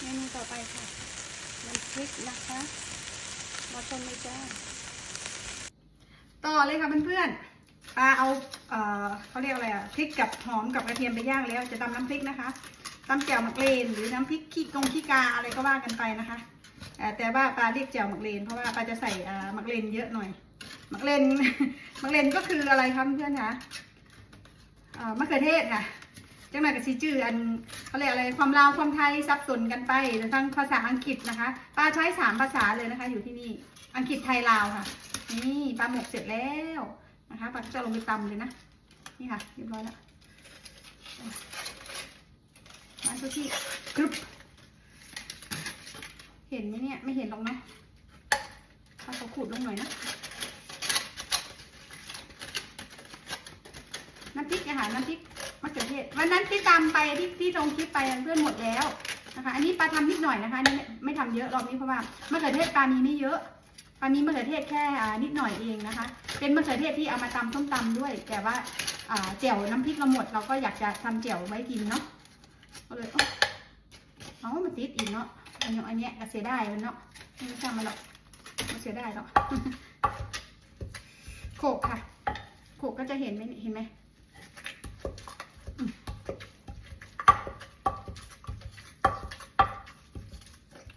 เมนูต่อไปค่ะน้ำพริกนะคะมาชมเลยจ้าต่อเลยค่ะเพื่อนๆปลาเอาเอ่อเขาเรียกอะไรอะพริกกับหอมกับกระเทียมไปย่างแล้ว จะตำน้ำพริกนะคะตำแจ่วหมักเลนหรือน้ำพริกขี้กงขี้กาอะไรก็ว่ากันไปนะคะแต่ว่าปลาเรียกแจ่วหมักเลนเพราะว่าปลาจะใส่หมักเลนเยอะหน่อยหมักเลนหมักเลนก็คืออะไรคะเพื่อนๆคะมะเขือเทศค่ะ จังหวัดกับซีจืออันเขาเรียกอะไรความลาวความไทยซับซอนกันไปทางภาษาอังกฤษนะคะป้าใช้สามภาษาเลยนะคะ อยู่ที่นี่อังกฤษไทยลาวค่ะ นี่ปลาหมกเสร็จแล้วนะคะปลาจะลงไปตำเลยนะนี่ค่ะเรียบร้อยแล้วมาทุกที่กรึบเห็นไหมเนี่ยไม่เห็นหรอกนะป้าเขาขูดลงหน่อยนะน้ำพริกอาหารน้ำพริกะเขือเทศวันนั้นที่ตามไปที่ที่ลงคลิปไปเพื่อนหมดแล้วนะคะ อันนี้ปลาทำนิดหน่อยนะคะนี่ไม่ไม่ทำเยอะรอบนี้เพราะว่ามะเขือเทศปลามีไม่เยอะปลามีมะเขือเทศแค่นิดหน่อยเองนะคะ เป็นมะเขือเทศที่เอามาตำส้มตำด้วย แต่ว่าอ่าแจ่วน้ำพริกเราหมดเราก็อยากจะทำแจ่วไว้กินเนาะก็เลยเอาเอามาติดอีกเนาะอันนี้อันเนี้ยก็เสียได้มันเนาะไม่ทำมันหรอกไม่เสียได้หรอกโขกค่ะโขกก็จะเห็นไหมเห็นไหม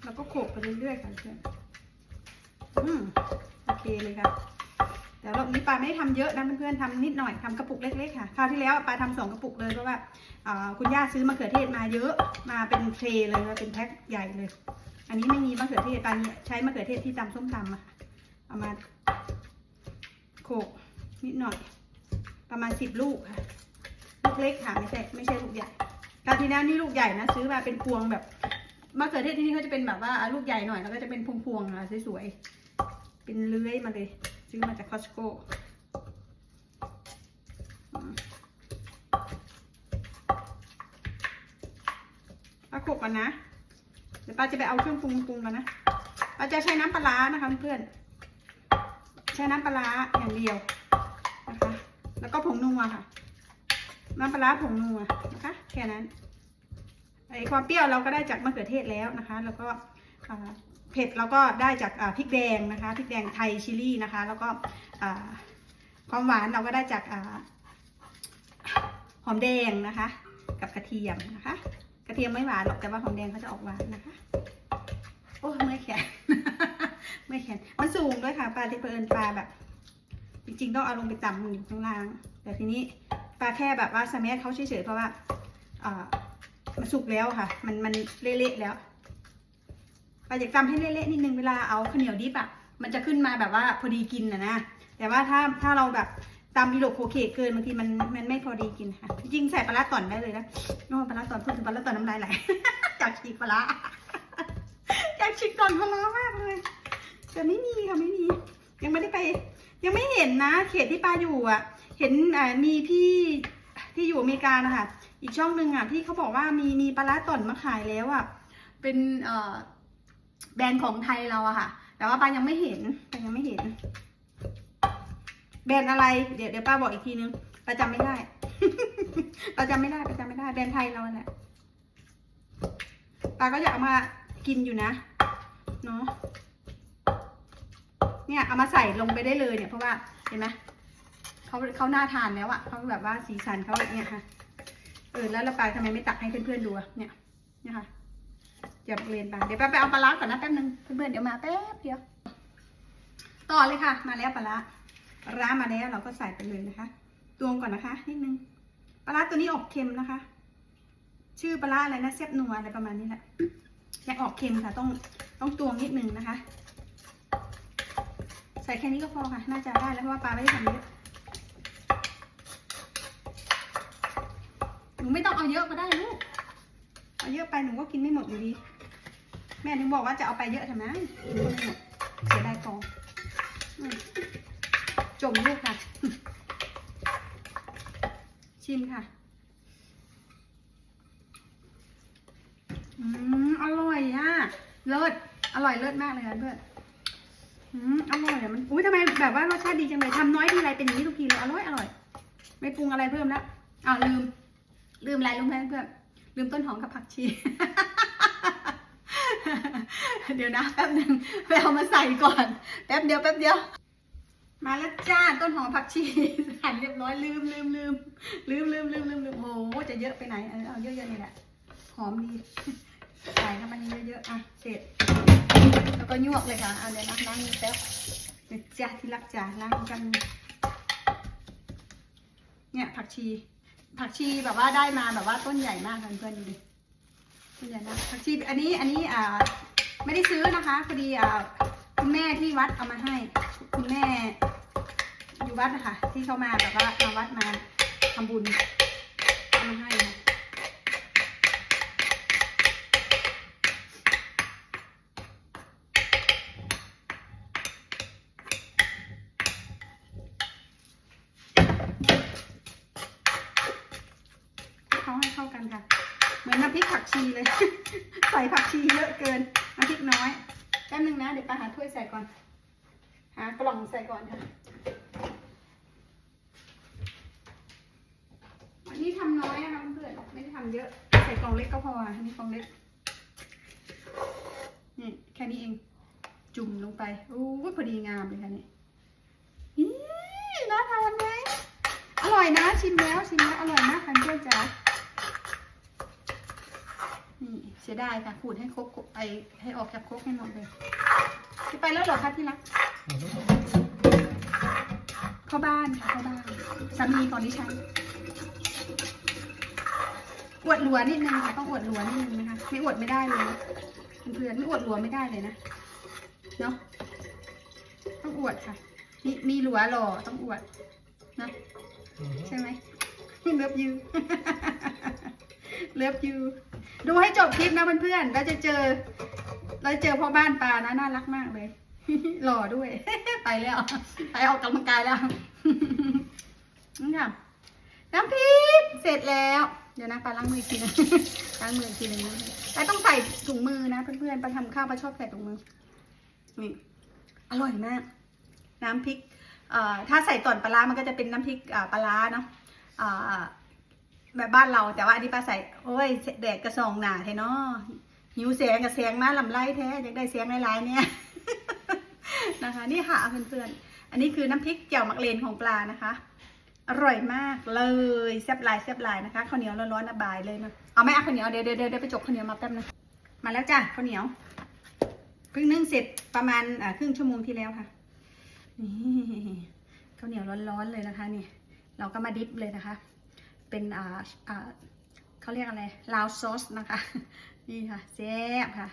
แล้วก็โขกไป เรื่อยๆค่ะเพื่อนอืมโอเคเลยค่ะแต่รอบนี้ปลาไม่ได้ทำเยอะนะเพื่อนๆทำนิดหน่อยทำกระปุกเล็กๆค่ะคราวที่แล้วปลาทำสองกระปุกเลยเพราะว่าคุณย่าซื้อมะเขือเทศมาเยอะมาเป็นเทรเลยมาเป็นแพ็คใหญ่เลย อันนี้ไม่มีมะเขือเทศปลาใช้มะเขือเทศที่ตำส้มตำอะเอามาโขกนิดหน่อย ประมาณสิบลูกค่ะลูกเล็กค่ะไม่ใช่ไม่ใช่ลูกใหญ่คราวที่แล้วนี่ลูกใหญ่นะซื้อมาเป็นพวงแบบ มะเขือเทศที่นี่เขาจะเป็นแบบว่าลูกใหญ่หน่อยแล้วก็จะเป็นพวงๆอะสวยๆเป็นเลื้อยมาเลย ซื้อมาจากคอสโก้ป้าโขกก่อนนะ เดี๋ยวป้าจะไปเอาเครื่องปรุงปรุงกันนะป้าจะใช้น้ำปลานะคะเพื่อน ใช้น้ำปลาอย่างเดียวนะคะ แล้วก็ผงนัวค่ะ น้ำปลาร้าผงนัวนะคะ แค่นั้น ไอความเปรี้ยวเราก็ได้จากมะเขือเทศแล้วนะคะ แล้วก็เผ็ดเราก็ได้จากพริกแดงนะคะพริกแดงไทยชิลี่นะคะ แล้วก็ความหวานเราก็ได้จากหอมแดงนะคะ กับกระเทียมนะคะ กระเทียมไม่หวานหรอกแต่ว่าหอมแดงเขาจะออกหวานนะคะ โอ้เมื่อยแขนเมื่อยแขนมันสูงด้วยค่ะปลาที่เพลินปลาแบบ จริงๆต้องเอาลงไปต่ำอยู่ข้างล่าง แต่ทีนี้ปลาแค่แบบว่าสมัยเขาเฉยๆเพราะว่าอ่า สุกแล้วค่ะ มันมันเละๆแล้วเราอยากำให้เละๆนิดนึงเวลาเอาข้าวเหนียวดิบอะ มันจะขึ้นมาแบบว่าพอดีกินนะนะ แต่ว่าถ้าถ้าเราแบบตำอีโดกโคเคเกินบางทีมันมันไม่พอดีกินค่ะ จริงใส่ปลาต่อนได้เลยนะนอกปลาต่อนพูดถึงปลาร้าต่อนน้ำลายไหลอยากฉีกปลาร้ากฉีกก่อนปลามากเลยแต่ไม่มีค่ะไม่มี ยังไม่ได้ไป ยังไม่เห็นนะ เขตที่ปลาอยู่อะ เห็นอ่ามีพี่ที่อยู่อเมริกานะคะ อีกช่องหนึ่งอะที่เขาบอกว่ามีมีปลาร้าต่อนมาขายแล้วอะเป็นเอ่อแบรนด์ของไทยเราอะค่ะ แต่ว่าปายังไม่เห็นปายังไม่เห็น แบรนด์อะไร เดี๋ยวเดี๋ยวป้าบอกอีกทีนึงปาจำไม่ได้ปาจำไม่ได้ปาจำไม่ได้ แบรนด์ไทยเราแหละปาก็อยากเอามากินอยู่นะเนาะเนี่ยเอามาใส่ลงไปได้เลยเนี่ยเพราะว่าเห็นไหมเขาเขาหน่าทานแล้วอะเขาแบบว่าสีสันเขาเนี่ยค่ะ เออแล้วเราไปทำไมไม่ตักให้เพื่อนๆดูอะเนี่ยนี่ค่ะอย่าเรียนไปเดี๋ยวป้าไปเอาปลาร้าก่อนนะแป๊บนึงเพื่อนๆเดี๋ยวมาแป๊บเดียว ต่อเลยค่ะ มาแล้วปลาร้าปลาร้ามาแล้วเราก็ใส่ไปเลยนะคะตวงก่อนนะคะนิดนึงปลาร้าตัวนี้ออกเค็มนะคะ ชื่อปลาร้าอะไรนะแซ่บนัวอะไรประมาณนี้แหละยังออกเค็มค่ะ ต้องต้องตวงนิดนึงนะคะ ใส่แค่นี้ก็พอค่ะ น่าจะได้แล้วเพราะว่าปลาไม่ได้ทำเยอะ หนูไม่ต้องเอาเยอะก็ได้ลูก เอาเยอะไปหนูก็กินไม่หมดอยู่ดี แม่ถึงบอกว่าจะเอาไปเยอะทำไมกินไม่หมดเสียดายกองอืมจมลูกค่ะ ชิมค่ะ อืม อร่อยอะ เลิศ อร่อยเลิศมากเลยค่ะเพื่อน อืม อร่อยอะมัน อุ้ยทำไมแบบว่ารสชาติดีจังเลยทำน้อยทีไรเป็นอย่างนี้ทุกทีเลย อร่อย อร่อย ไม่ปรุงอะไรเพิ่มแล้วอ้าวลืม ลืมอะไรรู้ไหมเพื่อนลืมต้นหอมกับผักชี เดี๋ยวนะแป๊บหนึ่งไปเอามาใส่ก่อน แป๊บเดียวแป๊บเดียว มาแล้วจ้าต้นหอมผักชีหั่นเรียบร้อยลืมลืมลืมลืมลืมลืมลืมลืมโอ้โหจะเยอะไปไหนเอาเยอะๆนี่แหละหอมดีใส่น้ำมันเยอะๆอะเสร็จแล้วก็ยวกเลยค่ะเอาเดี๋ยวล้างล้างมือแป๊บจ้าที่รักจ้าล้างกัน เนี่ยผักชี ผักชีแบบว่าได้มาแบบว่าต้นใหญ่มากค่ะเพื่อนๆดูดิต้นใหญ่มากผักชีอันนี้อันนี้อ่าไม่ได้ซื้อนะคะพอดีอ่าคุณแม่ที่วัดเอามาให้ คุณแม่อยู่วัดนะคะที่เขามาแบบว่ามาวัดมาทำบุญเอามาให้นะเขาให้เข้ากันค่ะ เห มือนน้ำพริกผักชีเลย ใส่ผักชีเยอะเกินน้ำพริกน้อยแป๊บนึงนะ เดี๋ยวไปหาถ้วยใส่ก่อน หากล่องใส่ก่อนค่ะอันนี้ทำน้อยนะคะเพื่อนไม่ได้ทำเยอะ ใส่กล่องเล็กก็พออันนี้กล่องเล็ก นี่แค่นี้เอง จุ่มลงไป โอ้พอดีงามเลยค่ะนี่อีน่าทานไหมอร่อยนะ ชิมแล้วชิมแล้วอร่อยมากค่ะเพื่อนจ๋า นี่เสียดายค่ะขูดให้ครบไอให้ออกจากครกให้หมดเลยจะไปแล้วเหรอคะที่รักเข้าบ้านค่ะเข้าบ้านสามีก่อนดิฉันอวดหลัวนิดนึงค่ะต้องอวดหลัวนิดนึงนะคะไม่อวดไม่ได้เลยเพื่อนๆไม่อวดหลัวไม่ได้เลยนะเนาะต้องอวดค่ะมีมีหลัวหล่อต้องอวดนะใช่ไหมเลิฟยูเลิฟยู ดูให้จบคลิปนะเพื่อนๆเราจะเจอ เราจเจอพ่อบ้านปลานะน่ารักมากเลย หล่อด้วย ไปแล้ว ไปออกกำลังกายแล้วนี่ค่ะน้ำพริกเสร็จแล้ว เดี๋ยวนะปลาล้างมือกทีนะล้างมือกทีนึงนะไปต้องใส่ถุงมือนะเพื่อนๆไปทำข้าวไปชอบใส่ถุงมือนี่อร่อยมาก น้ำพริกเอ่อถ้าใส่ต่อนปลาร้ามันก็จะเป็นน้ำพริกปลาร้าเนาะอ่า แบบบ้านเราแต่ว่าอันนี้ปลาใส่โอ้ยแดดกระสองหนาแท้เนาะหิวแสงกับแสงมาลำไรแท้อยากได้แสงหลายๆเนี่ยนะคะ นี่ค่ะเพื่อนๆอันนี้คือน้ำพริกเจียวมักเลนของปลานะคะ อร่อยมากเลยแซ่บลายแซ่บลายนะคะข้าวเหนียวร้อนๆนะบายเลยนะเอาไหมเอาข้าวเหนียวเดี๋ยวเดี๋ยวเดี๋ยวไปจกข้าวเหนียวมาแป๊บนึงมาแล้วจ้ะข้าวเหนียวเพิ่งนึ่งเสร็จประมาณครึ่งชั่วโมงที่แล้วค่ะนี่ข้าวเหนียวร้อนๆเลยนะคะนี่เราก็มาดิฟเลยนะคะ เป็นอ่าอ่าเขาเรียกอะไรลาวซอสนะคะ นี่ค่ะแซ่บค่ะ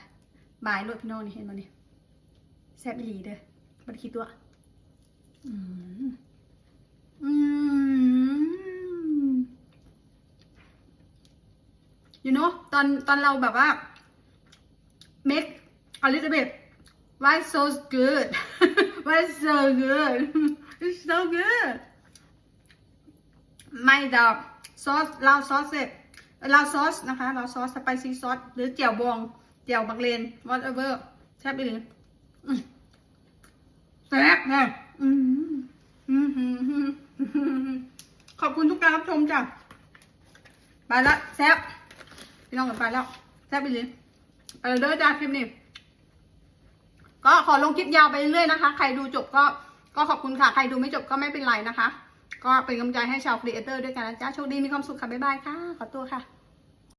บายรวดพี่น้องนี่เห็นไหมนี่แซ่บอีหลีเด้อบัดคิดตัวอืมอืม you know ตอนตอนเราแบบว่า make a little bit why so good why so good it's so good ไม่ดอก ซอสลาวซอสเสร็จลาวซอสนะคะลาวซอสสไปซี่ซอสหรือเจียวบองเจียวบักเลน whatever แซ่บอีหลีแซ่บนะขอบคุณทุกการรับชมจ้ะไปละแซ่บพี่น้องกันไปแล้วแซ่บอีหลีไปเลยเด้อจ้าคลิปนี้ก็ขอลงคลิปยาวไปเรื่อยนะคะ ใครดูจบก็ก็ขอบคุณค่ะ ใครดูไม่จบก็ไม่เป็นไรนะคะ ก็เป็นกำลังใจให้ชาวครีเอเตอร์ด้วยกันนะจ๊ะโชคดีมีความสุขค่ะบ๊ายบายค่ะขอตัวค่ะ